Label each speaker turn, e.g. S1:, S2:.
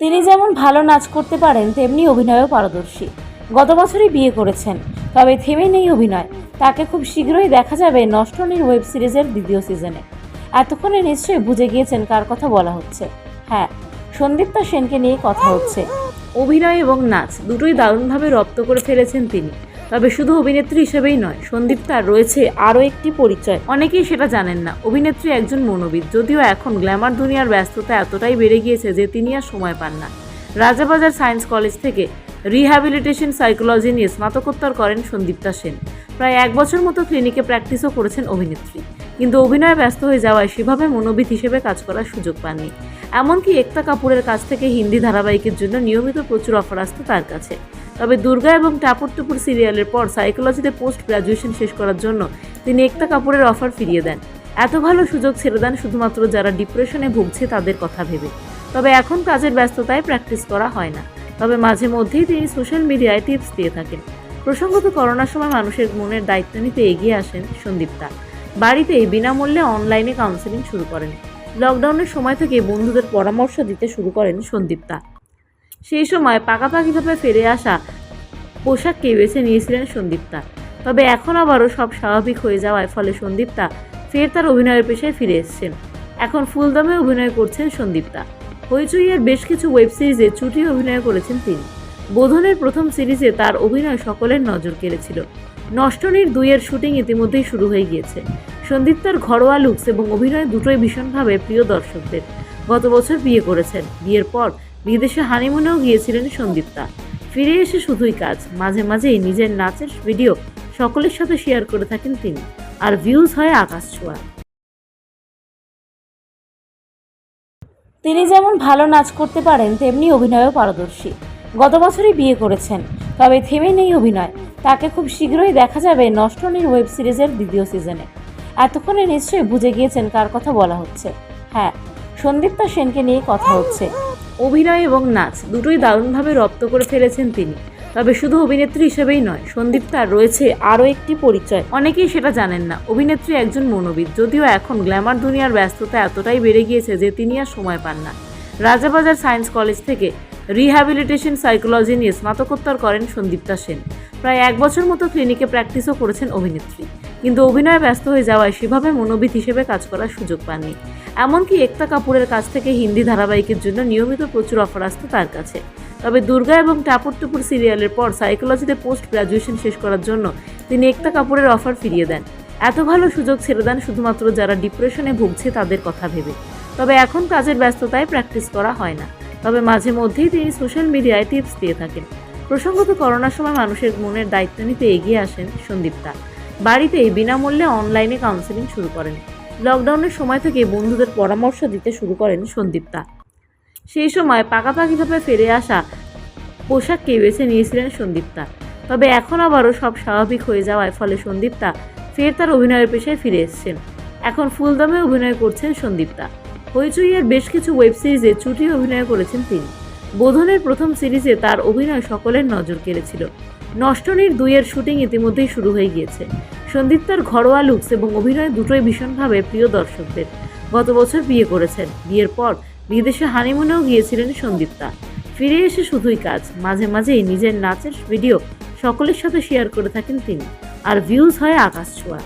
S1: তিনি যেমন ভালো নাচ করতে পারেন, তেমনি অভিনয়েও পারদর্শী। গত বছরই বিয়ে করেছেন, তবে থেমে নেই অভিনয়। তাকে খুব শীঘ্রই দেখা যাবে নষ্টনীর ওয়েব সিরিজের দ্বিতীয় সিজনে। এতক্ষণে নিশ্চয়ই বুঝে গিয়েছেন কার কথা বলা হচ্ছে। হ্যাঁ সন্দীপ্তা সেনকে নিয়ে কথা হচ্ছে। অভিনয় এবং নাচ দুটোই দারুণভাবে রপ্ত করে ফেলেছেন তিনি। তবে শুধু অভিনেত্রী হিসেবেই নয়, সন্দীপ তার রয়েছে আরও একটি পরিচয়। অনেকেই সেটা জানেন না, অভিনেত্রী একজন মনোবিদ। যদিও এখন গ্ল্যামার দুনিয়ার ব্যস্ততা এতটাই বেড়ে গিয়েছে যে তিনি আর সময় পান না। রাজাবাজার সায়েন্স কলেজ থেকে রিহ্যাবিলিটেশন সাইকোলজি নিয়ে স্নাতকোত্তর করেন সন্দীপ্তা সেন। প্রায় এক বছর মতো ক্লিনিকে প্র্যাকটিসও করেছেন অভিনেত্রী। কিন্তু অভিনয়ে ব্যস্ত হয়ে যাওয়ায় সেভাবে মনোবিদ হিসেবে কাজ করার সুযোগ পাননি। এমনকি একতা কাপুরের কাছ থেকে হিন্দি ধারাবাহিকের জন্য নিয়মিত প্রচুর অফার আসতো তার কাছে। তবে দুর্গা এবং টাপুর টুপুর সিরিয়ালের পর সাইকোলজিতে পোস্ট গ্রাজুয়েশন শেষ করার জন্য তিনি একতা কাপুরের অফার ফিরিয়ে দেন। এত ভালো সুযোগ ছেড়ে দেন শুধুমাত্র যারা ডিপ্রেশনে ভুগছে তাদের কথা ভেবে। তবে এখন কাজের ব্যস্ততায় প্র্যাকটিস করা হয় না। তবে মাঝে মধ্যেই তিনি সোশ্যাল মিডিয়ায় টিপস দিয়ে থাকেন। প্রসঙ্গত করোনার সময় মানুষের মনের দায়িত্ব নিতে এগিয়ে আসেন সন্দীপ্তা বাড়িতেই বিনামূল্যে অনলাইনে কাউন্সেলিং শুরু করেন। লকডাউনের সময় থেকে বন্ধুদের পরামর্শ দিতে শুরু করেন সন্দীপ্তা সেই সময় পাকাপাকিভাবে ফিরে আসা পোশাককে বেছে নিয়েছিলেন সন্দীপ্তা তবে এখন আবারও সব স্বাভাবিক হয়ে যাওয়ায় ফলে সন্দীপ্তা ফের তার অভিনয়ের পেশায় ফিরে এসেছেন। এখন ফুলদমে অভিনয় করছেন সন্দীপ্তা হইচইয়ের বেশ কিছু ওয়েব সিরিজে চুটি অভিনয় করেছেন তিনি। বোধনের প্রথম সিরিজে তার অভিনয় সকলের নজর কেড়েছিল। নষ্টনীর দুইয়ের শুটিং ইতিমধ্যেই শুরু হয়ে গিয়েছে। সন্দীপ্তার ঘরোয়া লুকস এবং অভিনয় দুটোই ভীষণভাবে প্রিয় দর্শকদের। গত বছর বিয়ে করেছেন। বিয়ের পর বিদেশে হানিমুনেও গিয়েছিলেন সন্দীপ্তা ফিরে এসে শুধুই কাজ, মাঝে মাঝেই নিজের নাচের ভিডিও সকলের সাথে শেয়ার করে থাকেন তিনি, আর ভিউজ হয় আকাশ ছোঁয়া। তিনি যেমন ভালো নাচ করতে পারেন, তেমনি অভিনয়েও পারদর্শী। গত বছরই বিয়ে করেছেন, তবে থেমে নেই অভিনয়। তাকে খুব শীঘ্রই দেখা যাবে নষ্টনীর ওয়েব সিরিজের দ্বিতীয় সিজনে। এতক্ষণে নিশ্চয়ই বুঝে গিয়েছেন কার কথা বলা হচ্ছে। হ্যাঁ সন্দীপ্তা সেনকে নিয়ে কথা হচ্ছে। অভিনয় এবং নাচ দুটোই দারুণভাবে রপ্ত করে ফেলেছেন তিনি। তবে শুধু অভিনেত্রী হিসেবেই নয়, সন্দীপ তার রয়েছে আরও একটি পরিচয়। অনেকেই সেটা জানেন না, অভিনেত্রী একজন মনোবিদ, যদিও এখন গ্ল্যামার দুনিয়ার ব্যস্ততা এতটাই বেড়ে গিয়েছে যে তিনি আর সময় পান না। রাজাবাজার সায়েন্স কলেজ থেকে রিহ্যাবিলিটেশন সাইকোলজি নিয়ে স্নাতকোত্তর করেন সন্দীপ্তা সেন। প্রায় এক বছর মতো ক্লিনিকে প্র্যাকটিসও করেছেন অভিনেত্রী। কিন্তু অভিনয়ে ব্যস্ত হয়ে যাওয়ায় সেভাবে মনোবিদ হিসেবে কাজ করার সুযোগ পাননি। এমনকি একতা কাপুরের কাছ থেকে হিন্দি ধারাবাহিকের জন্য নিয়মিত প্রচুর অফার আসতো তার কাছে। তবে দুর্গা এবং টাপুর টুপুর সিরিয়ালের পর সাইকোলজিতে পোস্ট গ্রাজুয়েশন শেষ করার জন্য তিনি একতা কাপুরের অফার ফিরিয়ে দেন। এত ভালো সুযোগ ছেড়ে দেন শুধুমাত্র যারা ডিপ্রেশনে ভুগছে তাদের কথা ভেবে। তবে এখন কাজের ব্যস্ততায় প্র্যাকটিস করা হয় না। তবে মাঝে মধ্যেই তিনি সোশ্যাল মিডিয়ায় টিপস দিয়ে থাকেন। প্রসঙ্গত করোনার সময় মানুষের মনের দায়িত্ব নিতে এগিয়ে আসেন সন্দীপ্তা বাড়িতেই বিনামূল্যে অনলাইনে কাউন্সেলিং শুরু করেন। লকডাউনের সময় থেকে বন্ধুদের পরামর্শ দিতে শুরু করেন সন্দীপ্তা সেই সময় পাকাপাকিভাবে ফিরে আসা পোশাককে বেছে নিয়েছিলেন সন্দীপ্তা তবে এখন আবারও সব স্বাভাবিক হয়ে যাওয়ায় ফলে সন্দীপ্তা ফের তার অভিনয়ের পেশায় ফিরে এসেছেন। এখন ফুলদমে অভিনয় করছেন সন্দীপ্তা হইচইয়ের বেশ কিছু ওয়েব সিরিজে চুটি অভিনয় করেছেন তিনি। বোধনের প্রথম সিরিজে তার অভিনয় সকলের নজর কেড়েছিল। নষ্টনীর দুইয়ের শুটিং ইতিমধ্যেই শুরু হয়ে গিয়েছে। সন্দীপ তার ঘরোয়া লুকস এবং অভিনয় দুটোই ভীষণভাবে প্রিয় দর্শকদের। গত বছর বিয়ে করেছেন। বিয়ের পর বিদেশে হানিমুনেও গিয়েছিলেন সন্দীপ্তা ফিরে এসে শুধুই কাজ। মাঝে মাঝেই নিজের নাচের ভিডিও সকলের সাথে শেয়ার করে থাকেন তিনি। আর ভিউজ হয় আকাশ ছোঁয়া